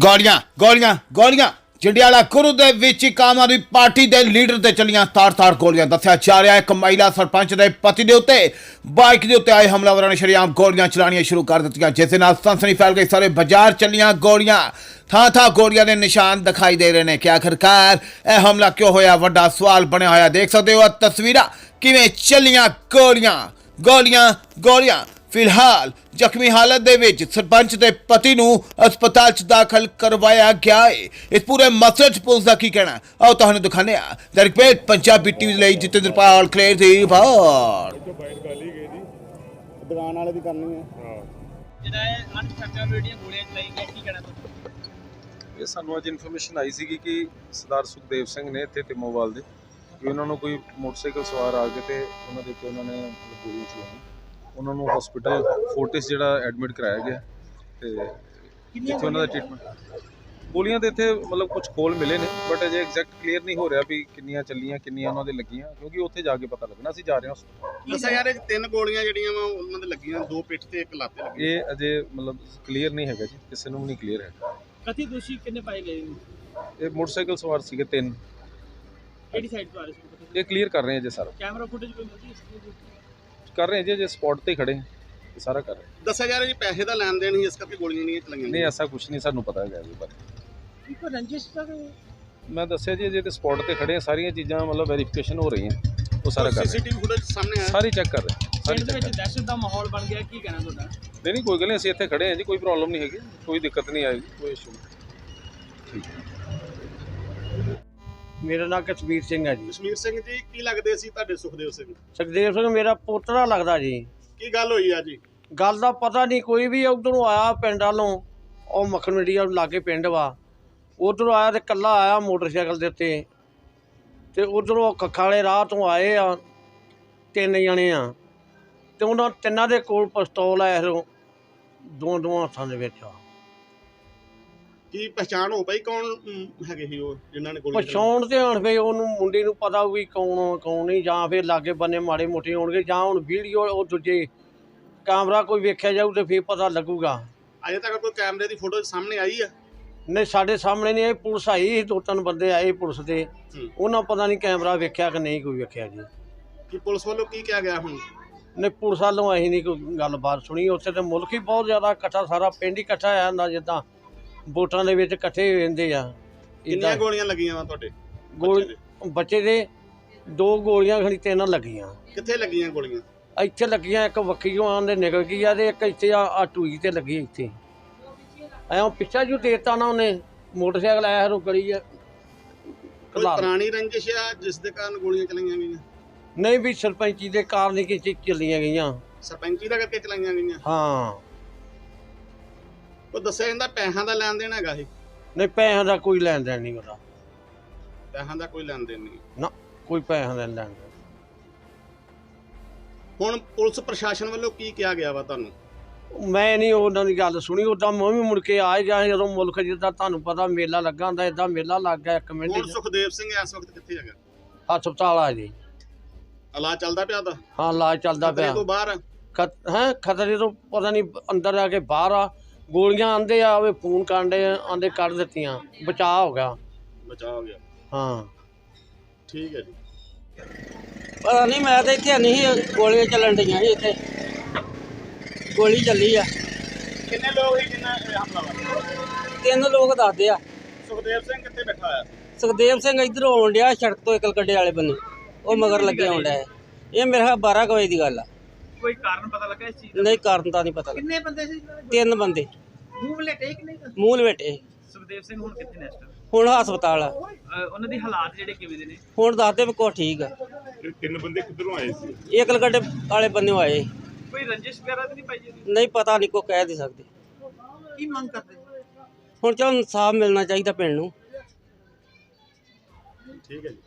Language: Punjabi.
ਗੋਲੀਆਂ ਗੋਲੀਆਂ ਗੋਲੀਆਂ। ਜੰਡਿਆਲਾ ਗੁਰੂ ਦੇ ਵਿੱਚ ਇੱਕ ਆਮ ਆਦਮੀ ਪਾਰਟੀ ਦੇ ਲੀਡਰ ਤੇ ਚੱਲੀਆਂ ਤਾਰ-ਤਾਰ ਗੋਲੀਆਂ। ਦੱਸਿਆ ਜਾ ਰਿਹਾ ਹੈ ਇੱਕ ਮਹਿਲਾ ਸਰਪੰਚ ਦੇ ਪਤੀ ਦੇ ਉੱਤੇ ਬਾਈਕ ਦੇ ਉੱਤੇ ਆਏ ਹਮਲਾਵਰਾਂ ਨੇ ਸ਼ਰੇਆਮ ਗੋਲੀਆਂ ਚਲਾਉਣੀਆਂ ਸ਼ੁਰੂ ਕਰ ਦਿੱਤੀਆਂ, ਜਿਸ ਦੇ ਨਾਲ ਸਨਸਨੀ ਫੈਲ ਗਈ। ਸਾਰੇ ਬਾਜ਼ਾਰ ਚੱਲੀਆਂ ਗੋਲੀਆਂ। ਥਾਂ-ਥਾਂ ਗੋਲੀਆਂ ਦੇ ਨਿਸ਼ਾਨ ਦਿਖਾਈ ਦੇ ਰਹੇ ਨੇ ਕਿ ਆਖਰਕਾਰ ਇਹ ਹਮਲਾ ਕਿਉਂ ਹੋਇਆ? ਵੱਡਾ ਸਵਾਲ ਬਣਿਆ ਹੋਇਆ। ਦੇਖ ਸਕਦੇ ਹੋ ਤਸਵੀਰਾਂ। ਕਿਵੇਂ ਚੱਲੀਆਂ ਗੋਲੀਆਂ ਗੋਲੀਆਂ ਗੋਲੀਆਂ। ਫਿਲਹਾਲ ਜ਼ਖਮੀ ਹਾਲਤ ਦੇ ਵਿੱਚ ਸਰਪੰਚ ਦੇ ਪਤੀ ਨੂੰ ਹਸਪਤਾਲ 'ਚ ਦਾਖਲ ਕਰਵਾਇਆ ਗਿਆ ਹੈ ਇਸ ਪੂਰੇ ਮਸਲੇ 'ਚ ਪੁਲਿਸ ਦਾ ਕੀ ਕਹਿਣਾ? ਆਓ ਤੁਹਾਨੂੰ ਦਿਖਾਉਂਦੇ ਹਾਂ। ਦਰਪੇਟ ਪੰਜਾਬੀ ਟੀਵੀ ਲਈ ਜਤਿੰਦਰ ਪਾਲ ਕਲੇਰ ਦੀ ਰਿਪੋਰਟ। ਦੁਕਾਨ ਵਾਲੇ ਦੀ ਕਰਨੀ ਹੈ। ਜਿਹੜਾ ਇਹ ਅਨਸਟਰਕਚਰ ਵੀਡੀਓ ਗੋਲੀਆਂ ਚਲਾਈ ਗਿਆ ਕੀ ਕਹਿਣਾ ਤੁਸੀਂ ਇਹ ਸਾਨੂੰ ਅੱਜ ਇਨਫੋਰਮੇਸ਼ਨ ਆਈ ਸੀਗੀ ਕਿ ਸਰਦਾਰ ਸੁਖਦੇਵ ਸਿੰਘ ਨੇ ਇੱਥੇ ਟਿਮੋਵਾਲ ਦੇ ਕਿ ਉਹਨਾਂ ਨੂੰ ਕੋਈ ਮੋਟਰਸਾਈਕਲ ਸਵਾਰ ਆ ਕੇ ਤੇ ਉਹਨਾਂ ਦੇ ਉੱਤੇ ਉਹਨਾਂ ਨੇ ਗੋਲੀਆਂ ਚਲਾਈਆਂ ਉਹਨਾਂ ਨੂੰ ਹਸਪੀਟਲ ਫੋਰਟਿਸ ਜਿਹੜਾ ਐਡਮਿਟ ਕਰਾਇਆ ਗਿਆ ਤੇ ਜਿੱਥੇ ਉਹਨਾਂ ਦਾ ਟ੍ਰੀਟਮੈਂਟ ਗੋਲੀਆਂ ਦੇ ਇੱਥੇ ਮਤਲਬ ਕੁਝ ਖੋਲ ਮਿਲੇ ਨੇ ਬਟ ਅਜੇ ਐਗਜ਼ੈਕਟ ਕਲੀਅਰ ਨਹੀਂ ਹੋ ਰਿਹਾ ਵੀ ਕਿੰਨੀਆਂ ਚੱਲੀਆਂ ਕਿੰਨੀਆਂ ਉਹਨਾਂ ਦੇ ਲੱਗੀਆਂ ਕਿਉਂਕਿ ਉੱਥੇ ਜਾ ਕੇ ਪਤਾ ਲੱਗਣਾ ਅਸੀਂ ਜਾ ਰਹੇ ਹਾਂ। ਦੱਸਿਆ ਯਾਰ ਇਹ ਤਿੰਨ ਗੋਲੀਆਂ ਜਿਹੜੀਆਂ ਵਾ ਉਹਨਾਂ ਦੇ ਲੱਗੀਆਂ ਦੋ ਪਿੱਠ ਤੇ ਇੱਕ ਲੱਤ ਤੇ ਲੱਗੀ ਇਹ ਅਜੇ ਮਤਲਬ ਕਲੀਅਰ ਨਹੀਂ ਹੈਗਾ ਜੀ ਕਿਸੇ ਨੂੰ ਵੀ ਨਹੀਂ ਕਲੀਅਰ ਹੈ ਕਥਿਤ ਦੋਸ਼ੀ ਕਿੰਨੇ ਪਾਏ ਗਏ ਨੇ? ਇਹ ਮੋਟਰਸਾਈਕਲ ਸਵਾਰ ਸੀਗੇ ਤਿੰਨ। ਕਿਹੜੀ ਸਾਈਡ ਤੋਂ ਆ ਰਹੇ ਸੀ? ਇਹ ਕਲੀਅਰ ਕਰ ਰਹੇ ਹਾਂ ਜੀ ਸਾਰਾ। ਕੈਮਰਾ ਫੁਟੇਜ ਕੋਈ ਮਿਲਦੀ ਇਸ ਦੀ? ਕਰ ਰਹੇ ਹਾਂ ਜੀ ਜੇ ਸਪੌਟ ਤੇ ਖੜੇ ਹਾਂ ਇਹ ਸਾਰਾ ਕਰ ਰਹੇ ਹਾਂ। ਦੱਸਿਆ ਯਾਰ ਜੀ ਪੈਸੇ ਦਾ ਲੈਣ ਦੇਣ ਸੀ ਇਸ ਕਰਕੇ ਗੋਲੀਆਂ ਨਹੀਂ ਚਲਾਈਆਂ ਨਹੀਂ ਐਸਾ ਕੁਝ ਨਹੀਂ ਸਾਨੂੰ ਪਤਾ ਹੈਗਾ ਇਹਦੇ ਬਾਰੇ ਇੱਕ ਰੰਜਿਸ਼ ਦਾ ਮੈਂ ਦੱਸਿਆ ਜੀ ਜੇ ਤੇ ਸਪੌਟ ਤੇ ਖੜੇ ਹਾਂ ਸਾਰੀਆਂ ਚੀਜ਼ਾਂ ਮਤਲਬ ਵੈਰੀਫਿਕੇਸ਼ਨ ਹੋ ਰਹੀਆਂ ਉਹ ਸਾਰਾ ਕਰ ਰਹੇ ਸੀਸੀਟੀਵੀ ਫੁਟੇਜ ਸਾਹਮਣੇ ਹਾਂ। ਆਇਆ। ਸਾਰੀ ਚੈੱਕ ਕਰ ਰਹੇ ਹਾਂ, ਸਾਰੀ ਵਿੱਚ ਦਹਿਸ਼ਤ ਦਾ ਮਾਹੌਲ ਬਣ ਗਿਆ ਕੀ ਕਹਿਣਾ ਤੁਹਾਡਾ? ਨਹੀਂ ਨਹੀਂ ਕੋਈ ਗੱਲ ਨਹੀਂ ਅਸੀਂ ਇੱਥੇ ਖੜੇ ਹਾਂ ਜੀ ਕੋਈ ਪ੍ਰੋਬਲਮ ਨਹੀਂ ਹੈਗੀ ਕੋਈ ਦਿੱਕਤ ਨਹੀਂ ਆਏਗੀ ਕੋਈ ਇਸ਼ੂ ਨਹੀਂ। ਮੇਰਾ ਨਾਮ ਕਸ਼ਮੀਰ ਸਿੰਘ ਹੈ ਜੀ। ਕਸ਼ਮੀਰ ਸਿੰਘ ਜੀ ਕੀ ਲੱਗਦੇ ਸੀ ਤੁਹਾਡੇ ਸੁਖਦੇਵ ਸਿੰਘ? ਸੁਖਦੇਵ ਸਿੰਘ ਮੇਰਾ ਪੋਤਰਾ ਲੱਗਦਾ ਜੀ। ਕੀ ਗੱਲ ਹੋਈ ਆ ਜੀ? ਗੱਲ ਦਾ ਪਤਾ ਨਹੀਂ ਕੋਈ ਵੀ ਉਧਰੋਂ ਆਇਆ ਪਿੰਡ ਵੱਲੋਂ ਉਹ ਮੱਖਣ ਮੰਡੀਆ ਲਾਗੇ ਪਿੰਡ ਵਾ। ਉਧਰੋਂ ਆਇਆ ਤੇ ਕੱਲਾ ਆਇਆ ਮੋਟਰਸਾਈਕਲ ਦੇ ਉੱਤੇ। ਤੇ ਉਧਰੋਂ ਕੱਖਾਂ ਵਾਲੇ ਰਾਹ ਤੋਂ ਆਏ ਆ ਤਿੰਨ ਜਣੇ ਆ। ਤੇ ਉਹਨਾਂ ਤਿੰਨਾਂ ਦੇ ਕੋਲ ਪਿਸਤੌਲ ਆ ਇਹੋ ਦੋ ਦੋ ਹੱਥਾਂ ਦੇ ਵਿੱਚ ਆ। ਕੀ ਪਛਾਣ ਹੋ ਪਈ? ਕੌਣ ਅਮ, ਹੈਗੇ ਸੀ ਉਹ ਜਿਨ੍ਹਾਂ ਨੇ ਗੋਲੀ ਪਛਾਉਣ ਤੇ ਹੁਣ ਫੇ ਉਹਨੂੰ ਮੁੰਡੇ ਨੂੰ ਪਤਾ ਵੀ ਕੌਣ ਕੌਣ ਨਹੀਂ ਜਾਂ ਫਿਰ ਲਾਗੇ ਬੰਨੇ ਮਾੜੇ ਮੋਟੇ ਹੋਣਗੇ ਜਾਂ ਹੁਣ ਵੀਡੀਓ ਉਹ ਦੂਜੇ ਕੈਮਰਾ ਕੋਈ ਵੇਖਿਆ ਜਾਊ ਤੇ ਫੇਰ ਪਤਾ ਲੱਗੂਗਾ। ਅਜੇ ਤੱਕ ਕੋਈ ਕੈਮਰੇ ਦੀ ਫੋਟੋ ਸਾਹਮਣੇ ਆਈ ਆ? ਨਹੀਂ ਸਾਡੇ ਸਾਹਮਣੇ ਨਹੀਂ ਆਈ ਪੁਲਿਸ ਆਈ ਸੀ, ਦੋ ਤਿੰਨ ਬੰਦੇ ਆਏ ਪੁਲਿਸ ਦੇ ਹੂੰ। ਉਹਨਾਂ ਪਤਾ ਨਹੀਂ ਕੈਮਰਾ ਵੇਖਿਆ ਕਿ ਨਹੀਂ ਕੋਈ ਵੇਖਿਆ ਜੀ। ਕਿ ਪੁਲਿਸ ਵੱਲੋਂ ਕੀ ਕਿਹਾ ਗਿਆ ਹੁਣ? ਨਹੀਂ ਪੁਲਿਸ ਵੱਲੋਂ ਅਸੀਂ ਨਹੀਂ ਕੋਈ ਗੱਲਬਾਤ ਸੁਣੀ। ਉੱਥੇ ਤੇ ਮੁਲਕ ਹੀ ਬਹੁਤ ਜ਼ਿਆਦਾ ਇਕੱਠਾ ਸਾਰਾ ਪਿੰਡ ਹੀ ਇਕੱਠਾ ਆ ਜਾਂਦਾ ਜਿੱਦਾਂ ਵੋਟਾਂ ਦੇ ਵਿੱਚ ਇਕੱਠੇ ਹੋ ਜਾਂਦੇ ਆ। ਕਿੰਨੀਆਂ ਗੋਲੀਆਂ ਲੱਗੀਆਂ ਵਾ ਤੁਹਾਡੇ ਗੋਲ- ਬੱਚੇ ਦੇ? ਦੇ ਗੋਲੀਆਂ ਖਣੀ ਤਿੰਨ ਲੱਗੀਆਂ। ਕਿੱਥੇ ਲੱਗੀਆਂ ਗੋਲੀਆਂ? ਇੱਥੇ ਲੱਗੀਆਂ ਇੱਕ ਵੱਖੀਓ ਆਂ ਦੇ ਨਿਕਲ ਗਈ ਆ ਤੇ ਇੱਕ ਇੱਥੇ ਆ ਆ ਟੂਈ ਤੇ ਲੱਗੀ ਇੱਥੇ। ਐਂ ਪਿੱਛਾ ਜੂ ਦੇਤਾ ਨਾ ਉਹਨੇ ਮੋਟਰਸਾਈਕਲ ਆਇਆ ਰੋ ਗਲੀ ਆ। ਕੋਈ ਕਲਾ ਪੁਰਾਣੀ ਰੰਜਿਸ਼ ਆ ਜਿਸ ਦੇ ਕਾਰਨ ਗੋਲੀਆਂ ਚਲਾਈਆਂ ਗਈਆਂ? ਨਹੀਂ ਵੀ ਸਰਪੰਚੀ ਦੇ ਕਾਰਨ ਹੀ ਕਿਸੇ ਚੱਲੀਆਂ ਗਈਆਂ। ਸਰਪੰਚੀ ਦਾ ਕਰਕੇ ਚਲਾਈਆਂ ਗਈਆਂ? ਹਾਂ। ਉਹ ਦੱਸਿਆ ਜਾਂਦਾ ਪੈਸਿਆਂ ਦਾ ਲੈਣ ਦੇਣ ਹੈਗਾ ਸੀ ਨਹੀਂ ਪੈਸਿਆਂ ਦਾ ਕੋਈ ਲੈਣ ਦੇਣ ਨਹੀਂ ਉਹਦਾ। ਪੈਸਿਆਂ ਦਾ ਕੋਈ ਲੈਣ ਦੇਣ ਨਹੀਂ। ਨਾ ਕੋਈ ਪੈਸਿਆਂ ਦਾ ਲੈਣ ਦੇਣ ਹੁਣ ਪੁਲਿਸ ਪ੍ਰਸ਼ਾਸਨ ਵੱਲੋਂ ਕੀ ਕਿਹਾ ਗਿਆ ਵਾ ਤੁਹਾਨੂੰ? ਮੈਂ ਨਹੀਂ ਉਹਨਾਂ ਦੀ ਗੱਲ ਸੁਣੀ ਉਦਾਂ ਮੈਂ ਵੀ ਮੁੜ ਕੇ ਆ ਹੀ ਗਿਆ ਸੀ ਜਦੋਂ ਮੁਲਕ ਜਿੱਦਾਂ ਤੁਹਾਨੂੰ ਪਤਾ ਮੇਲਾ ਲੱਗਾ ਹੁੰਦਾ ਇਦਾਂ ਮੇਲਾ ਲੱਗ ਗਿਆ ਇੱਕ ਮਿੰਟ ਹੁਣ 'ਚ। ਸੁਖਦੇਵ ਸਿੰਘ ਇਸ ਵਕਤ ਕਿੱਥੇ ਹੈਗਾ? ਹਸਪਤਾਲ ਆ ਜੀ। ਇਲਾਜ ਚੱਲਦਾ ਪਿਆ ਦਾ ਹਾਂ ਇਲਾਜ ਚੱਲਦਾ ਪਿਆ। ਤੋਂ ਬਾਹਰ? ਆ। ਖਤ ਹੈ ਖਤਰੇ ਤੋਂ ਪਤਾ ਨਹੀਂ ਅੰਦਰ ਆ ਕੇ ਬਾਹਰ ਆ। ਗੋਲੀਆਂ ਆਂਦੇ ਆ ਵੇ ਫੋਨ ਕਾਂਡੇ ਆਂਦੇ ਕੱਢ ਦਿੱਤੀਆਂ। ਬਚਾਅ ਹੋ ਗਿਆ। ਬਚਾਅ ਹੋ ਗਿਆ। ਹਾਂ। ਠੀਕ ਹੈ ਜੀ। ਪਤਾ ਨਹੀਂ ਮੈਂ ਤਾਂ ਇੱਥੇ ਨਹੀਂ ਸੀ ਗੋਲੀਆਂ ਚੱਲਣ ਡੀਆਂ ਸੀ ਇੱਥੇ। ਗੋਲੀ ਚੱਲੀ ਆ। ਕਿੰਨੇ ਲੋਕ ਹੀ ਜਿੰਨਾ ਹਮਲਾ ਵਾ ਤਿੰਨ ਲੋਕ ਦੱਸਦੇ ਆ। ਸੁਖਦੇਵ ਸਿੰਘ ਕਿੱਥੇ ਬੈਠਾ ਹੋਇਆ? ਸੁਖਦੇਵ ਸਿੰਘ ਇੱਧਰੋਂ ਆਉਣ ਡਿਆ ਸੜਕ ਤੋਂ ਇਕਲ ਕੱਡੇ ਵਾਲੇ ਬੰਨੇ। ਉਹ ਮਗਰ ਲੱਗੇ ਆਉਣ ਡਿਆ ਇਹ ਮੇਰੇ ਖਿਆਲ 12 ਕੁ ਵਜੇ ਦੀ ਗੱਲ ਆ। ਕੋਈ ਕਾਰਨ ਪਤਾ ਲੱਗਾ ਇਸ ਚੀਜ਼ ਨਹੀਂ ਕਾਰਨ ਤਾਂ ਨਹੀਂ ਪਤਾ ਕਿੰਨੇ ਬੰਦੇ ਸੀ? ਤਿੰਨ ਬੰਦੇ। ਮੂਵ ਲੇਟੇ ਕਿ ਨਹੀਂ ਮੂੰਹ ਲਵੇਟੇ ਸੁਖਦੇਵ ਸਿੰਘ ਹੁਣ ਕਿੱਥੇ ਨੇ ਇਸ time? ਹੁਣ ਹਸਪਤਾਲ ਆ। ਅਹ ਉਹਨਾਂ ਦੇ ਹਾਲਾਤ ਜਿਹੜੇ ਕਿਵੇਂ ਦੇ ਨੇ? ਹੁਣ ਦੱਸਦੇ ਵੀ ਕੁਛ ਠੀਕ ਆ। ਇਹ ਤਿੰਨ ਬੰਦੇ ਕਿੱਧਰੋਂ ਆਏ ਸੀ? ਇਹ ਇਕਲ ਕੱਡੇ ਵਾਲੇ ਬੰਨੇ ਆਏ। ਕੋਈ ਰੰਜਿਸ਼ ਵਗੈਰਾ ਤਾਂ ਨਹੀਂ ਪਾਈ ਜੀ ਨਹੀਂ ਪਤਾ ਨਹੀਂ ਕੋ ਕਹਿ ਦੇ ਸਕਦੇ। ਕੀ ਮੰਗ ਕਰਦੇ? ਹੁਣ ਚਲ ਇਨਸਾਫ ਮਿਲਣਾ ਚਾਹੀਦਾ ਪਿੰਡ ਨੂੰ। ਠੀਕ ਹੈ ਜੀ।